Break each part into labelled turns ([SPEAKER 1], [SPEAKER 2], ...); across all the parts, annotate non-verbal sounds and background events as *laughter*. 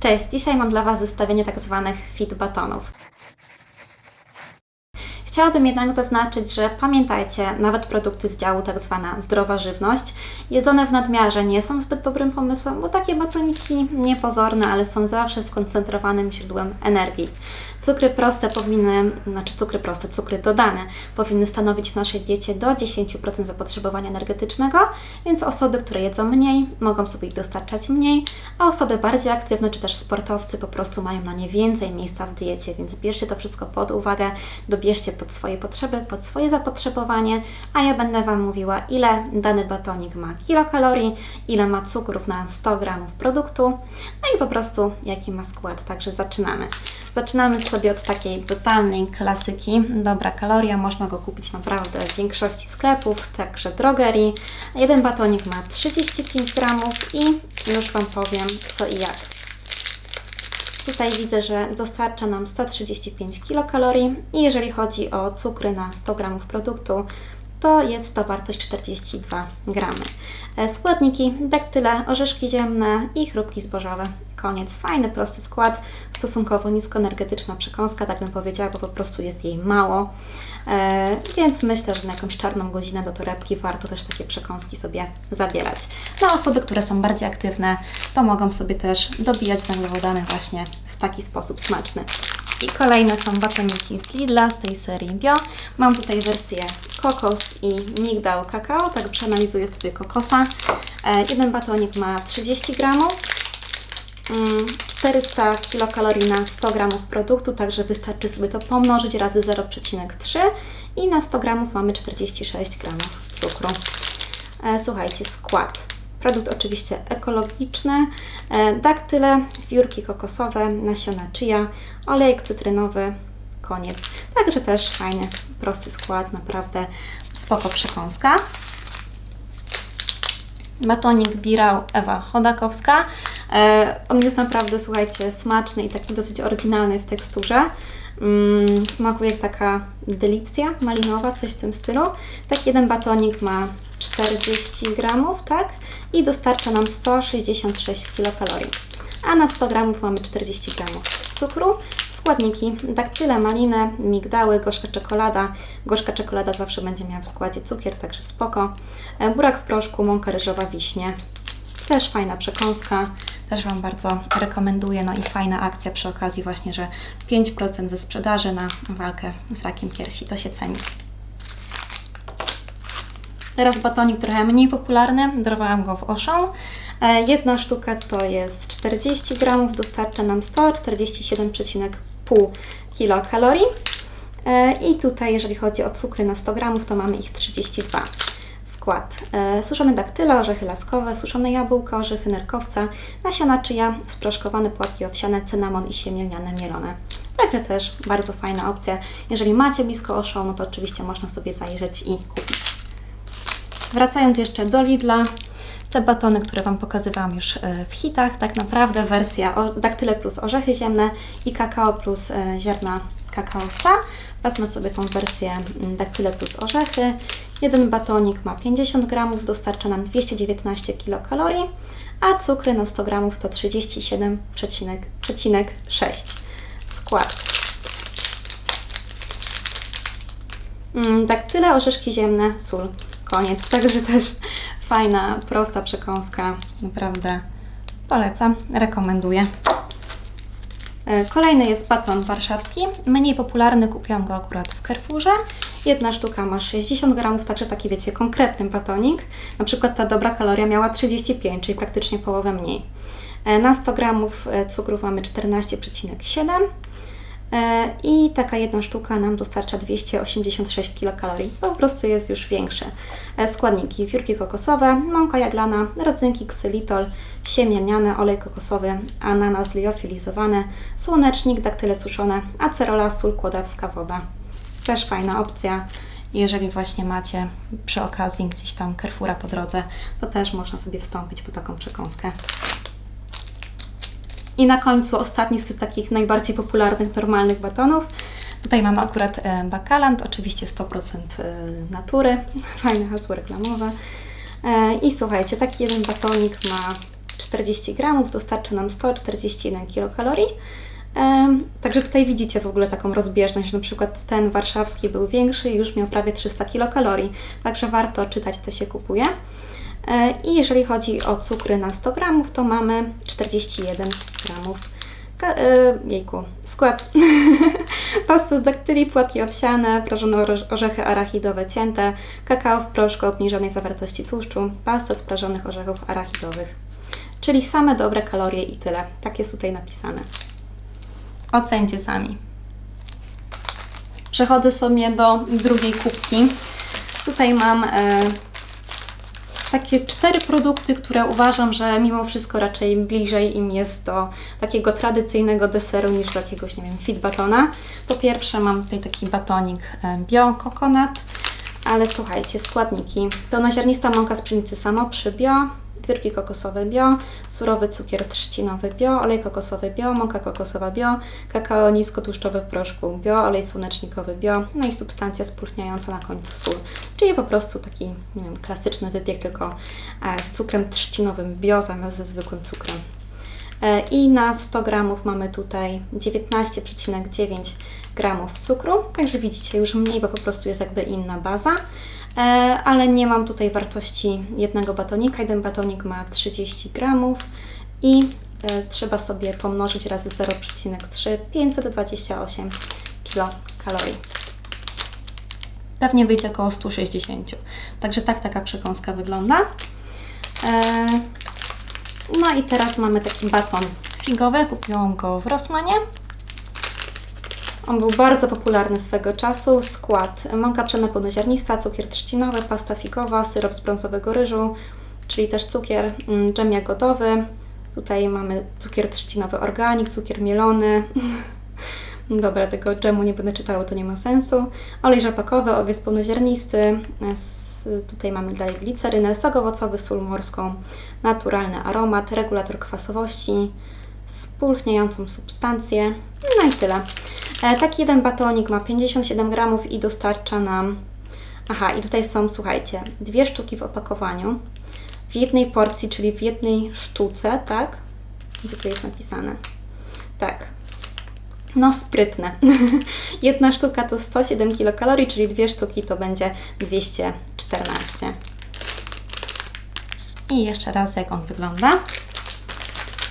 [SPEAKER 1] Cześć, dzisiaj mam dla Was zestawienie tak zwanych fit batonów. Chciałabym jednak zaznaczyć, że pamiętajcie, nawet produkty z działu tak zwana zdrowa żywność, jedzone w nadmiarze nie są zbyt dobrym pomysłem, bo takie batoniki niepozorne, ale są zawsze skoncentrowanym źródłem energii. Cukry proste powinny, znaczy cukry proste, cukry dodane powinny stanowić w naszej diecie do 10% zapotrzebowania energetycznego, więc osoby, które jedzą mniej, mogą sobie ich dostarczać mniej, a osoby bardziej aktywne czy też sportowcy po prostu mają na nie więcej miejsca w diecie, więc bierzcie to wszystko pod uwagę, dobierzcie pod swoje potrzeby, pod swoje zapotrzebowanie, a ja będę Wam mówiła, ile dany batonik ma kilokalorii, ile ma cukrów na 100 gramów produktu, no i po prostu jaki ma skład. Także zaczynamy. Zaczynamy sobie od takiej totalnej klasyki. Dobra kaloria, można go kupić naprawdę w większości sklepów, także drogerii. Jeden batonik ma 35 gramów i już Wam powiem co i jak. Tutaj widzę, że dostarcza nam 135 kilokalorii i jeżeli chodzi o cukry na 100 gramów produktu, to jest to wartość 42 gramy. E, Składniki daktyle, orzeszki ziemne i chrupki zbożowe. Koniec. Fajny, prosty skład, stosunkowo niskoenergetyczna przekąska, tak bym powiedziała, bo po prostu jest jej mało. E, więc myślę, że na jakąś czarną godzinę do torebki warto też takie przekąski sobie zabierać. No osoby, które są bardziej aktywne, to mogą sobie też dobijać węglowodany właśnie w taki sposób smaczny. I kolejne są batoniki z Lidla z tej serii Bio. Mam tutaj wersję kokos i migdał kakao, tak przeanalizuję sobie kokosa. E, jeden batonik ma 30 gramów, mm, 400 kilokalorii na 100 gramów produktu, także wystarczy sobie to pomnożyć razy 0,3 i na 100 gramów mamy 46 gramów cukru. E, Słuchajcie, skład. Produkt oczywiście ekologiczny, e, daktyle, wiórki kokosowe, nasiona chia, olejek cytrynowy, koniec. Także też fajny, prosty skład, naprawdę spoko przekąska. Batonik Birał Ewa Chodakowska. E, on jest naprawdę, słuchajcie, smaczny i taki dosyć oryginalny w teksturze. Mm, smakuje jak taka delicja malinowa, coś w tym stylu. Tak jeden batonik ma 40 gramów, tak? I dostarcza nam 166 kilokalorii. A na 100 gramów mamy 40 gramów cukru. Składniki daktyle, maliny, migdały, gorzka czekolada. Gorzka czekolada zawsze będzie miała w składzie cukier, także spoko. E, Burak w proszku, mąka ryżowa, wiśnie. Też fajna przekąska, też Wam bardzo rekomenduję. No i fajna akcja przy okazji właśnie, że 5% ze sprzedaży na walkę z rakiem piersi, to się ceni. Teraz batonik trochę mniej popularny, dorwałam go w Auchan. E, Jedna sztuka to jest 40 gramów, dostarcza nam 147,5 kilokalorii. E, I tutaj, jeżeli chodzi o cukry na 100 gramów, to mamy ich 32. Skład. E, Suszone daktyle, orzechy laskowe, suszone jabłka, orzechy nerkowca, nasiona czyja, sproszkowane płatki owsiane, cynamon i siemię lniane mielone. Także też bardzo fajna opcja. Jeżeli macie blisko Auchan, no to oczywiście można sobie zajrzeć i kupić. Wracając jeszcze do Lidla, te batony, które Wam pokazywałam już e, w hitach, tak naprawdę wersja daktyle plus orzechy ziemne i kakao plus e, ziarna kakaowca. Wezmę sobie tą wersję daktyle plus orzechy. Jeden batonik ma 50 gramów, dostarcza nam 219 kilokalorii, a cukry na 100 gramów to 37,6. Skład. Mm, Daktyle, orzeszki ziemne, sól. Koniec. Także też fajna, prosta przekąska. Naprawdę polecam, rekomenduję. E, Kolejny jest baton warszawski. Mniej popularny, kupiłam go akurat w Carrefourze. Jedna sztuka ma 60 gramów, także taki wiecie, konkretny batonik. Na przykład ta dobra kaloria miała 35, czyli praktycznie połowę mniej. E, Na 100 gramów e, cukrów mamy 14,7 E, i taka jedna sztuka nam dostarcza 286 kilokalorii. Po prostu jest już większy. E, Składniki: wiórki kokosowe, mąka jaglana, rodzynki, ksylitol, siemię lniane, olej kokosowy, ananas liofilizowany, słonecznik, daktyle suszone, acerola, sól kłodawska, woda. Też fajna opcja. Jeżeli właśnie macie przy okazji gdzieś tam Carrefoura po drodze, to też można sobie wstąpić po taką przekąskę. I na końcu ostatni z tych takich najbardziej popularnych, normalnych batonów. Tutaj mam akurat e, bakalant, oczywiście 100% e, natury. *laughs* Fajne hasło reklamowe. E, I słuchajcie, taki jeden batonik ma 40 gramów, dostarcza nam 141 kilokalorii. Także tutaj widzicie w ogóle taką rozbieżność, na przykład ten warszawski był większy i już miał prawie 300 kilokalorii, także warto czytać, co się kupuje. I jeżeli chodzi o cukry na 100 gramów, to mamy 41 gramów. Ka- e, jejku, skład. *laughs* Pasta z daktyli, płatki owsiane, prażone orze- orzechy arachidowe cięte, kakao w proszku obniżonej zawartości tłuszczu, pasta z prażonych orzechów arachidowych. Czyli same dobre kalorie i tyle. Tak jest tutaj napisane. Ocencie sami. Przechodzę sobie do drugiej kubki. Tutaj mam e, takie cztery produkty, które uważam, że mimo wszystko raczej bliżej im jest do takiego tradycyjnego deseru niż do jakiegoś, nie wiem, fit batona. Po pierwsze mam tutaj taki batonik e, bio coconut, ale słuchajcie, składniki. Pełnoziarnista mąka z pszenicy samoprzy bio, wiórki kokosowe bio, surowy cukier trzcinowy bio, olej kokosowy bio, mąka kokosowa bio, kakao niskotłuszczowy w proszku bio, olej słonecznikowy bio, no i substancja spulchniająca na końcu sól. Czyli po prostu taki, nie wiem, klasyczny wypiek, tylko e, z cukrem trzcinowym bio zamiast ze zwykłym cukrem. E, I na 100 gramów mamy tutaj 19,9 gramów cukru, także widzicie już mniej, bo po prostu jest jakby inna baza. E, Ale nie mam tutaj wartości jednego batonika. Jeden batonik ma 30 gramów i e, trzeba sobie pomnożyć razy 0,3 528 kilokalorii. Pewnie wyjdzie około 160. Także tak taka przekąska wygląda. E, no i teraz mamy taki baton figowy. Kupiłam go w Rossmanie. On był bardzo popularny swego czasu. Skład: mąka pszenna pełnoziarnista, cukier trzcinowy, pasta figowa, syrop z brązowego ryżu, czyli też cukier, mm, dżem jagodowy. Tutaj mamy cukier trzcinowy organik, cukier mielony. *laughs* Dobra, tego dżemu nie będę czytała, to nie ma sensu. Olej rzepakowy, owiec pełnoziarnisty. S- Tutaj mamy dalej glicerynę, sok owocowy, sól morską, naturalny aromat, regulator kwasowości, spulchniającą substancję. No i tyle. E, taki jeden batonik ma 57 gramów i dostarcza nam. Aha, i tutaj są, słuchajcie, dwie sztuki w opakowaniu. W jednej porcji, czyli w jednej sztuce, tak? Gdzie to jest napisane? Tak. No, sprytne. *laughs* Jedna sztuka to 107 kilokalorii, czyli dwie sztuki to będzie 214. I jeszcze raz, jak on wygląda.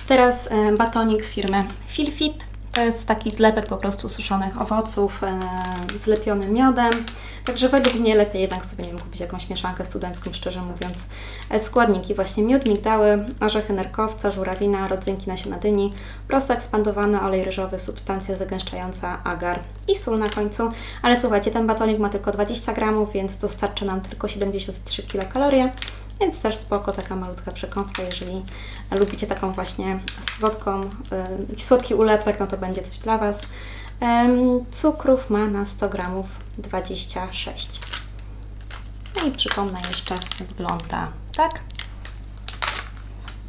[SPEAKER 1] Teraz e, batonik firmy Filfit. To jest taki zlepek po prostu suszonych owoców, e, zlepiony miodem. Także według mnie lepiej jednak sobie nie wiem, kupić jakąś mieszankę studencką, szczerze mówiąc. E, składniki właśnie miód, migdały, orzechy nerkowca, żurawina, rodzynki nasiona dyni, prosto ekspandowany olej ryżowy, substancja zagęszczająca, agar i sól na końcu. Ale słuchajcie, ten batonik ma tylko 20 gramów, więc dostarcza nam tylko 73 kilokalorie. Więc też spoko, taka malutka przekąska, jeżeli lubicie taką właśnie słodką, y, słodki ulepek, no to będzie coś dla Was. Em, cukrów ma na 100 gramów 26. No i przypomnę jeszcze, wygląda tak.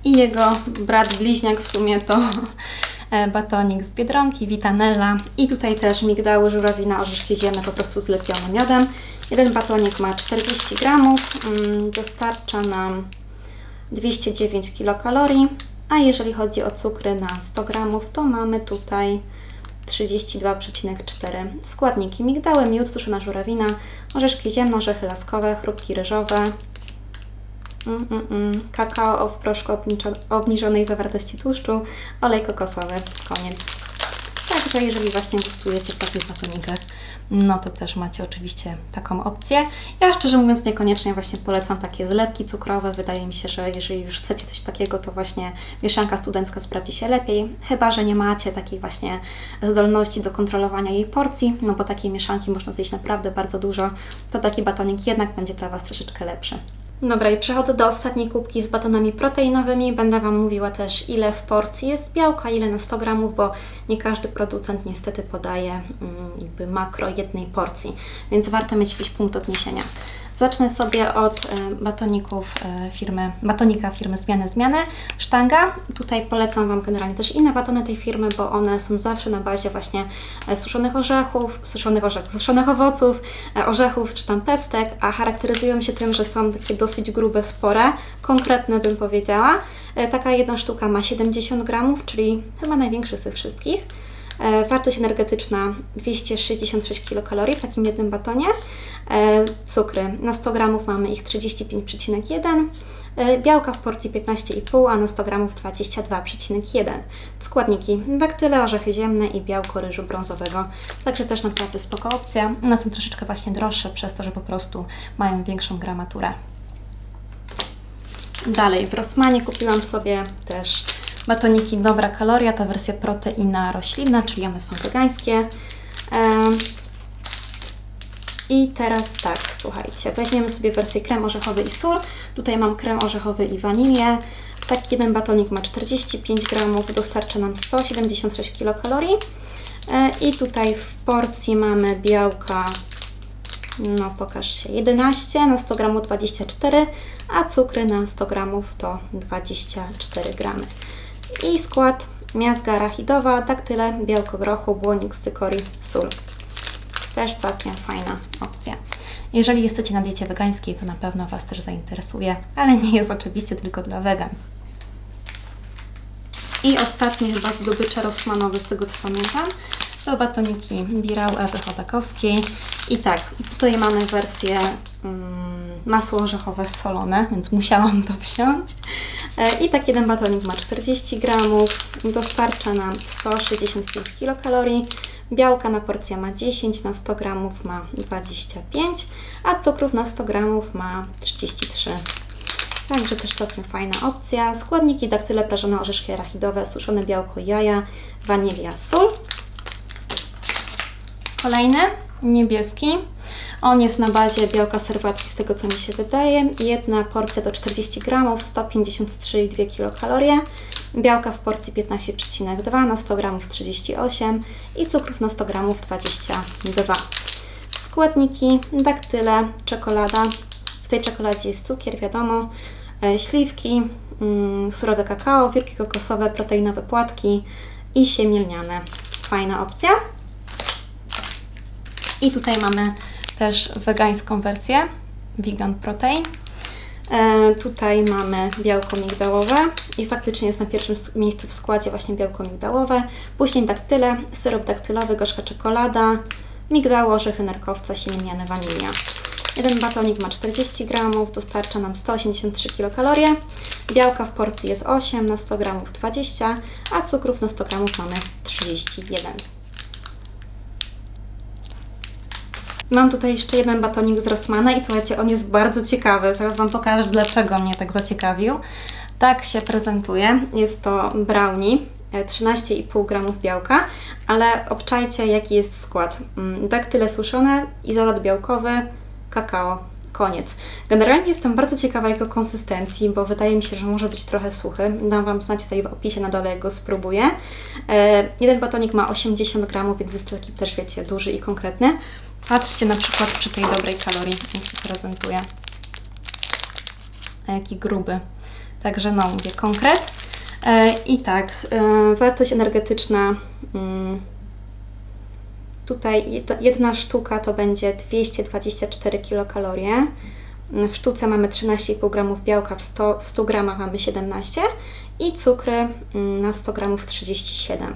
[SPEAKER 1] I jego brat bliźniak w sumie to *laughs* e, batonik z Biedronki, Vitanella i tutaj też migdały, żurawina, orzeszki ziemne po prostu zlepione miodem. Jeden batonik ma 40 gramów, mm, dostarcza nam 209 kilokalorii, a jeżeli chodzi o cukry na 100 gramów, to mamy tutaj 32,4 składniki. Migdały, miód, suszona żurawina, orzeszki ziemne, orzechy laskowe, chrupki ryżowe, Mm, mm, mm. Kakao w proszku obniżonej zawartości tłuszczu, olej kokosowy, koniec. Także jeżeli właśnie gustujecie w takich batonikach, no to też macie oczywiście taką opcję. Ja szczerze mówiąc niekoniecznie właśnie polecam takie zlepki cukrowe. Wydaje mi się, że jeżeli już chcecie coś takiego, to właśnie mieszanka studencka sprawdzi się lepiej. Chyba, że nie macie takiej właśnie zdolności do kontrolowania jej porcji, no bo takiej mieszanki można zjeść naprawdę bardzo dużo, to taki batonik jednak będzie dla Was troszeczkę lepszy. Dobra, i przechodzę do ostatniej kubki z batonami proteinowymi. Będę Wam mówiła też, ile w porcji jest białka, ile na 100 gramów, bo nie każdy producent niestety podaje mm, jakby makro jednej porcji, więc warto mieć jakiś punkt odniesienia. Zacznę sobie od e, batoników e, firmy, batonika firmy Zmiany Zmiany. Sztanga. Tutaj polecam Wam generalnie też inne batony tej firmy, bo one są zawsze na bazie właśnie e, suszonych orzechów, suszonych orzechów, suszonych owoców, orzechów czy tam pestek, a charakteryzują się tym, że są takie dosyć grube, spore, konkretne bym powiedziała. Taka jedna sztuka ma 70 gramów, czyli chyba największy z tych wszystkich. E, Wartość energetyczna 266 kilokalorii w takim jednym batonie. E, Cukry na 100 gramów mamy ich 35,1. E, Białka w porcji 15,5, a na 100 gramów 22,1. Składniki daktyle, orzechy ziemne i białko ryżu brązowego. Także też naprawdę spoko opcja. One są troszeczkę właśnie droższe przez to, że po prostu mają większą gramaturę. Dalej, w Rossmanie kupiłam sobie też batoniki Dobra Kaloria, ta wersja proteina roślinna, czyli one są wegańskie. I teraz tak, słuchajcie, weźmiemy sobie wersję krem orzechowy i sól. Tutaj mam krem orzechowy i wanilię. Taki jeden batonik ma 45 gramów, dostarcza nam 176 kilokalorii. E, I tutaj w porcji mamy białka no pokaż się, 11 na 100 gramów 24, a cukry na 100 gramów to 24 gramy. I skład miazga arachidowa, daktyle, białko grochu, błonik z cykorii, sól. Też całkiem fajna opcja. Jeżeli jesteście na diecie wegańskiej, to na pewno Was też zainteresuje, ale nie jest oczywiście tylko dla wegan. I ostatnie chyba zdobycze Rossmanowe, z tego co pamiętam, to batoniki Birał Ewy Chodakowskiej. I tak, tutaj mamy wersję mm, masło orzechowe solone, więc musiałam to wziąć. E, I tak jeden batonik ma 40 gramów, dostarcza nam 165 kilokalorii. Białka na porcję ma 10, na 100 gramów ma 25, a cukrów na 100 gramów ma 33. Także też całkiem fajna opcja. Składniki daktyle, prażone orzeszki arachidowe, suszone białko, jaja, wanilia, sól. Kolejny, niebieski. On jest na bazie białka serwatki, z tego co mi się wydaje. Jedna porcja to 40 gramów, 153,2 kilokalorie. Białka w porcji 15,2 na 100 gramów 38 i cukrów na 100 gramów 22. Składniki, daktyle, czekolada. W tej czekoladzie jest cukier, wiadomo, e, śliwki, mm, surowe kakao, wiórki kokosowe, proteinowe płatki i siemię lniane. Fajna opcja. I tutaj mamy też wegańską wersję, vegan protein. E, tutaj mamy białko migdałowe i faktycznie jest na pierwszym miejscu w składzie właśnie białko migdałowe, później daktyle, syrop daktylowy, gorzka czekolada, migdały, orzechy nerkowca, siemieniane, wanilia. Jeden batonik ma 40 gramów, dostarcza nam 183 kilokalorie. Białka w porcji jest 8, na 100 gramów 20, a cukrów na 100 gramów mamy 31. Mam tutaj jeszcze jeden batonik z Rossmana i słuchajcie, on jest bardzo ciekawy. Zaraz Wam pokażę, dlaczego mnie tak zaciekawił. Tak się prezentuje. Jest to brownie, e, 13,5 gramów białka, ale obczajcie jaki jest skład. Mm, Daktyle suszone, izolat białkowy, kakao. Koniec. Generalnie jestem bardzo ciekawa jego konsystencji, bo wydaje mi się, że może być trochę suchy. Dam Wam znać tutaj w opisie na dole, jak go spróbuję. E, jeden batonik ma 80 gramów, więc jest taki też, wiecie, duży i konkretny. Patrzcie na przykład przy tej dobrej kalorii, jak się prezentuje. A jaki gruby. Także no, mówię konkret. E, I tak, e, wartość energetyczna. Mm, tutaj jed- jedna sztuka to będzie 224 kilokalorie. W sztuce mamy 13,5 gramów białka, w 100, w 100 gramach mamy 17 i cukry mm, na 100 gramów 37.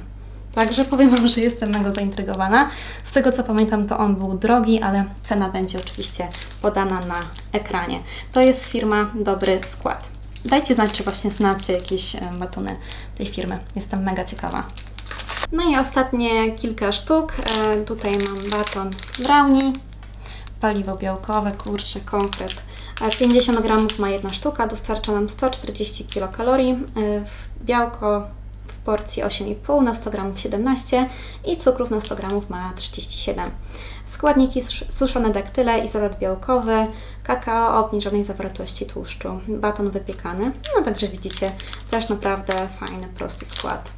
[SPEAKER 1] Także powiem Wam, że jestem mega zaintrygowana. Z tego co pamiętam, to on był drogi, ale cena będzie oczywiście podana na ekranie. To jest firma Dobry Skład. Dajcie znać, czy właśnie znacie jakieś e, batony tej firmy. Jestem mega ciekawa. No i ostatnie kilka sztuk. E, tutaj mam baton brownie, paliwo białkowe, kurczę, konkret. E, 50 gramów ma jedna sztuka, dostarcza nam 140 kilokalorii. E, Białko porcji 8,5 na 100 gramów 17 i cukrów na 100 gramów ma 37. Składniki sus- suszone daktyle, izolat białkowy, kakao o obniżonej zawartości tłuszczu, baton wypiekany. No także widzicie, też naprawdę fajny, prosty skład.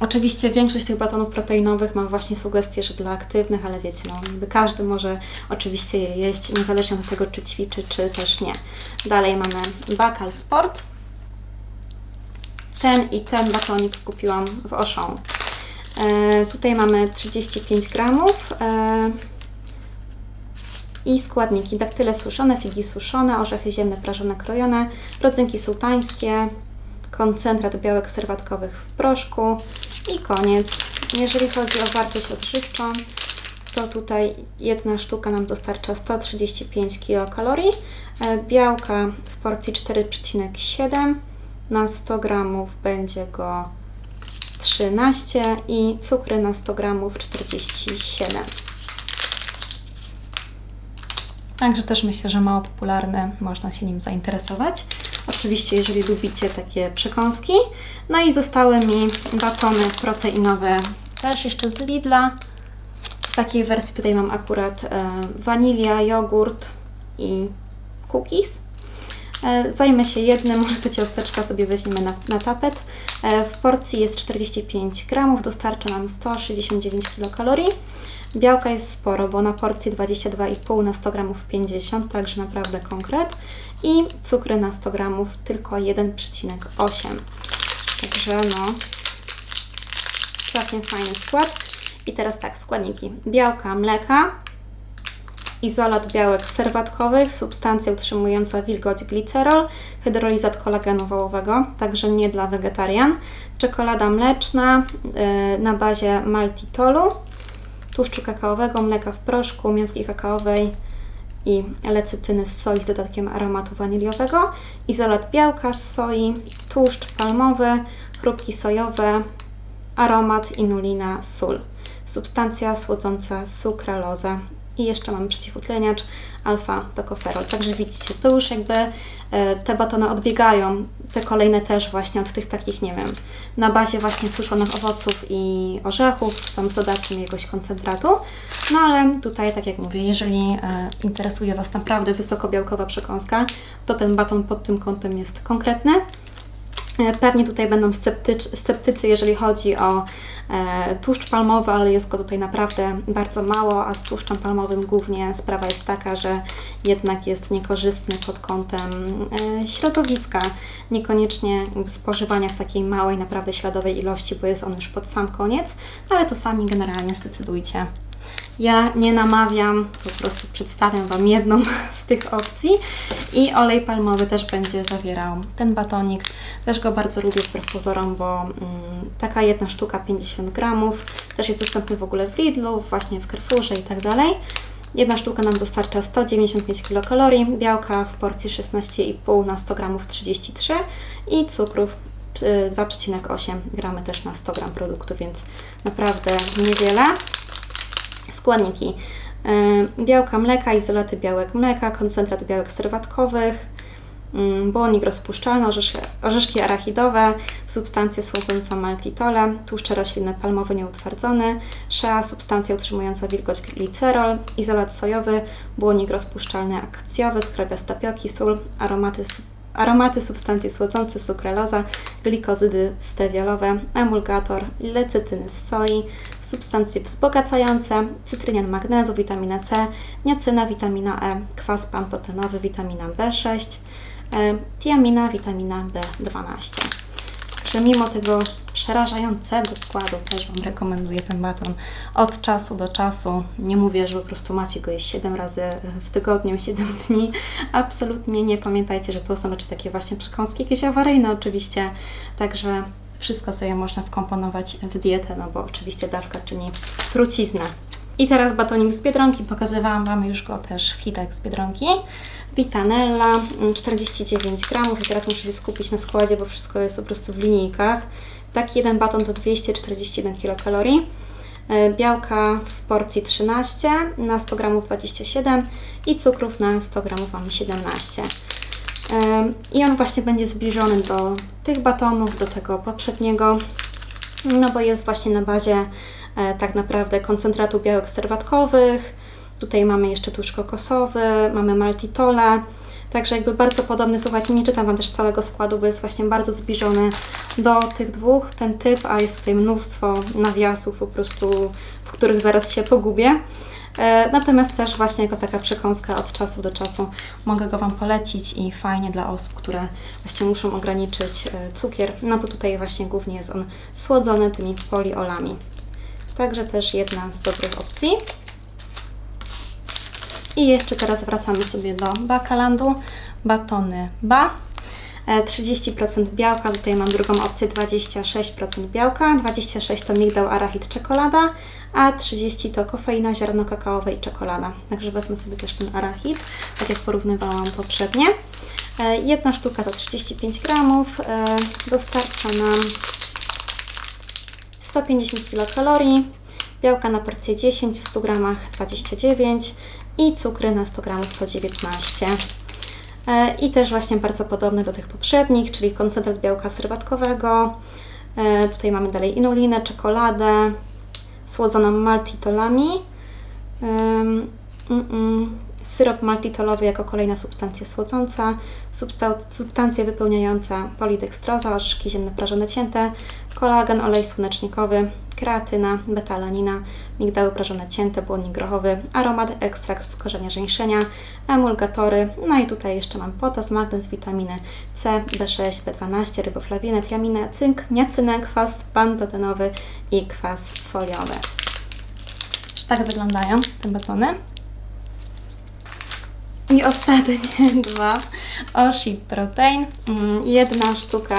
[SPEAKER 1] Oczywiście większość tych batonów proteinowych ma właśnie sugestie, że dla aktywnych, ale wiecie, no, każdy może oczywiście je jeść, niezależnie od tego, czy ćwiczy, czy też nie. Dalej mamy Bakal Sport. Ten i ten batonik kupiłam w Auchan. E, tutaj mamy 35 gramów. E, I składniki: daktyle suszone, figi suszone, orzechy ziemne prażone krojone, rodzynki sułtańskie, koncentrat białek serwatkowych w proszku i koniec. Jeżeli chodzi o wartość odżywczą, to tutaj jedna sztuka nam dostarcza 135 kilokalorii, e, białka w porcji 4,7 na 100 gramów będzie go 13 i cukry na 100 gramów 47. Także też myślę, że mało popularny, można się nim zainteresować. Oczywiście, jeżeli lubicie takie przekąski. No i zostały mi batony proteinowe, też jeszcze z Lidla. W takiej wersji tutaj mam akurat e, wanilia, jogurt i cookies. E, Zajmę się jednym, może te ciasteczka sobie weźmiemy na, na tapet. E, W porcji jest 45 gramów, dostarcza nam 169 kilokalorii. Białka jest sporo, bo na porcji 22,5 na 100 gramów 50, także naprawdę konkret. I cukry na 100 gramów tylko 1,8. Także no, całkiem fajny skład. I teraz tak, składniki. Białka, mleka, izolat białek serwatkowych, substancja utrzymująca wilgoć glicerol, hydrolizat kolagenu wołowego, także nie dla wegetarian, czekolada mleczna yy, na bazie maltitolu, tłuszczu kakaowego, mleka w proszku, mięski kakaowej i lecytyny z soi z dodatkiem aromatu waniliowego, izolat białka z soi, tłuszcz palmowy, chrupki sojowe, aromat, inulina, sól. Substancja słodząca sukraloza i jeszcze mamy przeciwutleniacz alfa-tokoferol. Także widzicie, to już jakby e, te batony odbiegają, te kolejne też właśnie od tych takich, nie wiem, na bazie właśnie suszonych owoców i orzechów, tam z dodatkiem jakiegoś koncentratu. No ale tutaj, tak jak mówię, jeżeli e, interesuje Was naprawdę wysokobiałkowa przekąska, to ten baton pod tym kątem jest konkretny. E, Pewnie tutaj będą sceptycz, sceptycy, jeżeli chodzi o e, tłuszcz palmowy, ale jest go tutaj naprawdę bardzo mało, a z tłuszczem palmowym głównie sprawa jest taka, że jednak jest niekorzystny pod kątem e, środowiska, niekoniecznie spożywania w takiej małej, naprawdę śladowej ilości, bo jest on już pod sam koniec, ale to sami generalnie zdecydujcie. Ja nie namawiam, po prostu przedstawiam Wam jedną *laughs* z tych opcji i olej palmowy też będzie zawierał ten batonik. Też go bardzo lubię wbrew pozorom, bo mm, taka jedna sztuka 50 gramów, też jest dostępny w ogóle w Lidlu, właśnie w Carrefourze i tak dalej. Jedna sztuka nam dostarcza 195 kilokalorii, białka w porcji 16,5 na 100 gramów 33 i cukrów y, 2,8 gramy też na 100 gram produktu, więc naprawdę niewiele. Składniki. y, Białka mleka, izolaty białek mleka, koncentrat białek serwatkowych, mm, błonik rozpuszczalny, orzeszki, orzeszki arachidowe, substancja słodząca maltitole, tłuszcze roślinne palmowy nieutwardzony, szea, substancja utrzymująca wilgoć glicerol, izolat sojowy, błonik rozpuszczalny akacjowy, skrobia z tapioki, sól, aromaty Aromaty, substancje słodzące, sukraloza, glikozydy stewiolowe, emulgator, lecytyny z soi, substancje wzbogacające, cytrynian magnezu, witamina C, niacyna, witamina E, kwas pantotenowy, witamina B6, e, tiamina, witamina B12. Także mimo tego przerażającego składu też Wam rekomenduję ten baton od czasu do czasu. Nie mówię, że po prostu macie go jeść 7 razy w tygodniu, 7 *laughs* dni. Absolutnie nie. Pamiętajcie, że to są raczej takie właśnie przekąski, jakieś awaryjne oczywiście. Także wszystko sobie można wkomponować w dietę, no bo oczywiście dawka czyni truciznę. I teraz batonik z Biedronki. Pokazywałam Wam już go też w hitach z Biedronki. Vitanella, mm, 49 gramów i teraz muszę się skupić na składzie, bo wszystko jest po prostu w linijkach. Taki jeden baton to 241 kilokalorii. E, Białka w porcji 13, na 100 gramów 27 i cukrów na 100 gramów mamy 17. Em, I on właśnie będzie zbliżony do tych batonów, do tego poprzedniego, no bo jest właśnie na bazie e, tak naprawdę koncentratu białek serwatkowych. Tutaj mamy jeszcze tłuszcz kokosowy, mamy maltitole. Także jakby bardzo podobny, słuchajcie, nie czytam Wam też całego składu, bo jest właśnie bardzo zbliżony do tych dwóch, ten typ, a jest tutaj mnóstwo nawiasów po prostu, w których zaraz się pogubię. E, Natomiast też właśnie jako taka przekąska od czasu do czasu mogę go Wam polecić i fajnie dla osób, które właśnie muszą ograniczyć e, cukier. No to tutaj właśnie głównie jest on słodzony tymi poliolami. Także też jedna z dobrych opcji. I jeszcze teraz wracamy sobie do Bakalandu. Batony Ba. E, 30% białka, tutaj mam drugą opcję 26% białka, 26 to migdał, arachid, czekolada, a 30 to kofeina, ziarno kakaowe i czekolada. Także wezmę sobie też ten arachid, tak jak porównywałam poprzednie. E, Jedna sztuka to 35 gramów, e, dostarcza nam 150 kilokalorii, białka na porcję 10, w 100 gramach 29 i cukry na 100 gramów to 19. E, I też właśnie bardzo podobny do tych poprzednich, czyli koncentrat białka serwatkowego. E, Tutaj mamy dalej inulinę, czekoladę, słodzoną maltitolami. Mm, mm. Syrop maltitolowy jako kolejna substancja słodząca, substa- substancja wypełniająca polidextroza, orzeszki ziemne prażone cięte, kolagen, olej słonecznikowy, kreatyna, betalanina, migdały prażone cięte, błonnik grochowy, aromat, ekstrakt z korzenia żeńszenia, emulgatory, no i tutaj jeszcze mam potas, magnez, witaminy C, B6, B12, ryboflawinę, tiaminę, cynk, niacynę, kwas pantotenowy i kwas foliowy. Tak wyglądają te batony. I ostatnie *laughs* dwa. Oshi Protein. Mm, Jedna sztuka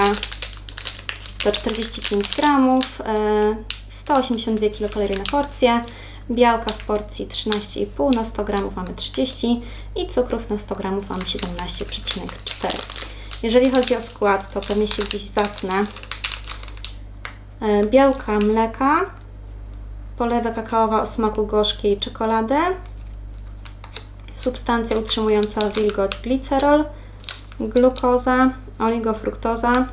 [SPEAKER 1] to 45 gramów, e, 182 kilokalorie na porcję, białka w porcji 13,5 na 100 gramów mamy 30 i cukrów na 100 gramów mamy 17,4. Jeżeli chodzi o skład, to pewnie się gdzieś zapnę. E, Białka mleka, polewa kakaowa o smaku gorzkiej czekoladę, substancja utrzymująca wilgoć glicerol, glukoza, oligofruktoza,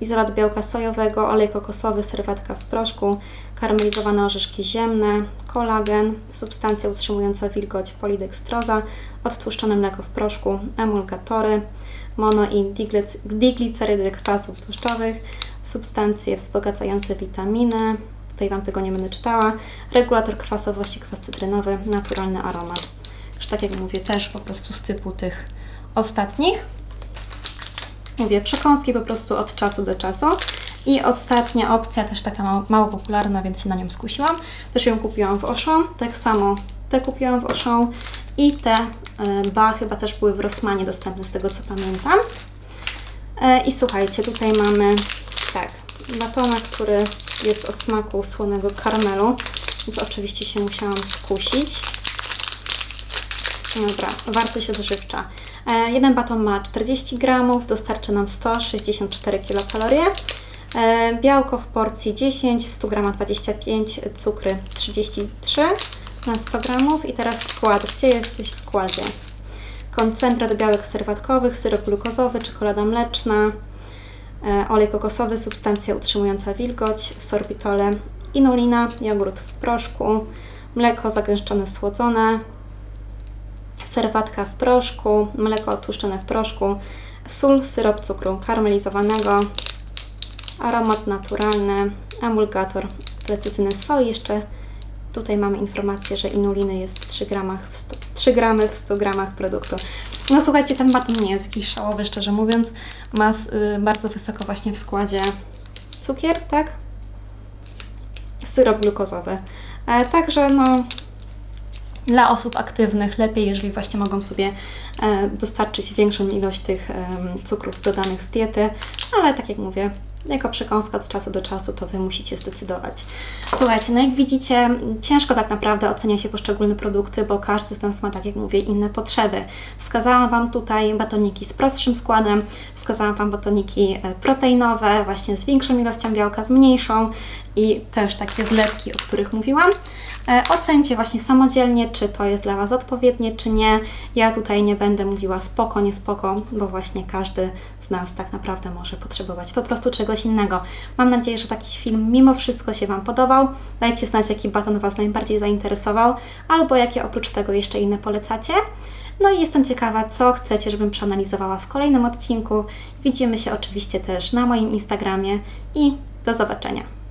[SPEAKER 1] izolat białka sojowego, olej kokosowy, serwatka w proszku, karmelizowane orzeszki ziemne, kolagen, substancja utrzymująca wilgoć polidextroza, odtłuszczone mleko w proszku, emulgatory, mono i diglic- diglicerydy kwasów tłuszczowych, substancje wzbogacające witaminy, tutaj Wam tego nie będę czytała, regulator kwasowości, kwas cytrynowy, naturalny aromat. Już tak jak mówię, też po prostu z typu tych ostatnich. Mówię, przekąski po prostu od czasu do czasu. I ostatnia opcja, też taka mało, mało popularna, więc się na nią skusiłam. Też ją kupiłam w Auchan. Tak samo te kupiłam w Auchan. I te e, ba chyba też były w Rossmanie dostępne, z tego co pamiętam. E, I słuchajcie, tutaj mamy tak, batona, który jest o smaku słonego karmelu, więc oczywiście się musiałam skusić. Dobra, wartość odżywcza. E, jeden baton ma 40 gramów, dostarcza nam 164 kilokalorie. E, białko w porcji 10, w 100 gramach 25, cukry 33 na 100 gramów. I teraz skład. Gdzie jesteś w składzie? Koncentrat białek serwatkowych, syrop glukozowy, czekolada mleczna, e, olej kokosowy, substancja utrzymująca wilgoć, sorbitole, inulina, jogurt w proszku, mleko zagęszczone słodzone, serwatka w proszku, mleko odtłuszczone w proszku, sól, syrop cukru karmelizowanego, aromat naturalny, emulgator, lecytyny soli. Jeszcze tutaj mamy informację, że inuliny jest 3, gramach w 100, 3 gramy w 100 gramach produktu. No słuchajcie, ten baton nie jest jakiś szałowy, szczerze mówiąc. Ma y, bardzo wysoko właśnie w składzie cukier, tak? Syrop glukozowy. E, także no, dla osób aktywnych lepiej, jeżeli właśnie mogą sobie e, dostarczyć większą ilość tych e, cukrów dodanych z diety, ale tak jak mówię, jako przekąska od czasu do czasu, to Wy musicie zdecydować. Słuchajcie, no jak widzicie, ciężko tak naprawdę ocenia się poszczególne produkty, bo każdy z nas ma, tak jak mówię, inne potrzeby. Wskazałam Wam tutaj batoniki z prostszym składem, wskazałam Wam batoniki e, proteinowe, właśnie z większą ilością białka, z mniejszą i też takie zlepki, o których mówiłam. E, Ocencie właśnie samodzielnie, czy to jest dla Was odpowiednie, czy nie. Ja tutaj nie będę mówiła spoko, nie spoko, bo właśnie każdy z nas tak naprawdę może potrzebować po prostu czegoś innego. Mam nadzieję, że taki film mimo wszystko się Wam podobał. Dajcie znać, jaki baton Was najbardziej zainteresował, albo jakie oprócz tego jeszcze inne polecacie. No i jestem ciekawa, co chcecie, żebym przeanalizowała w kolejnym odcinku. Widzimy się oczywiście też na moim Instagramie i do zobaczenia.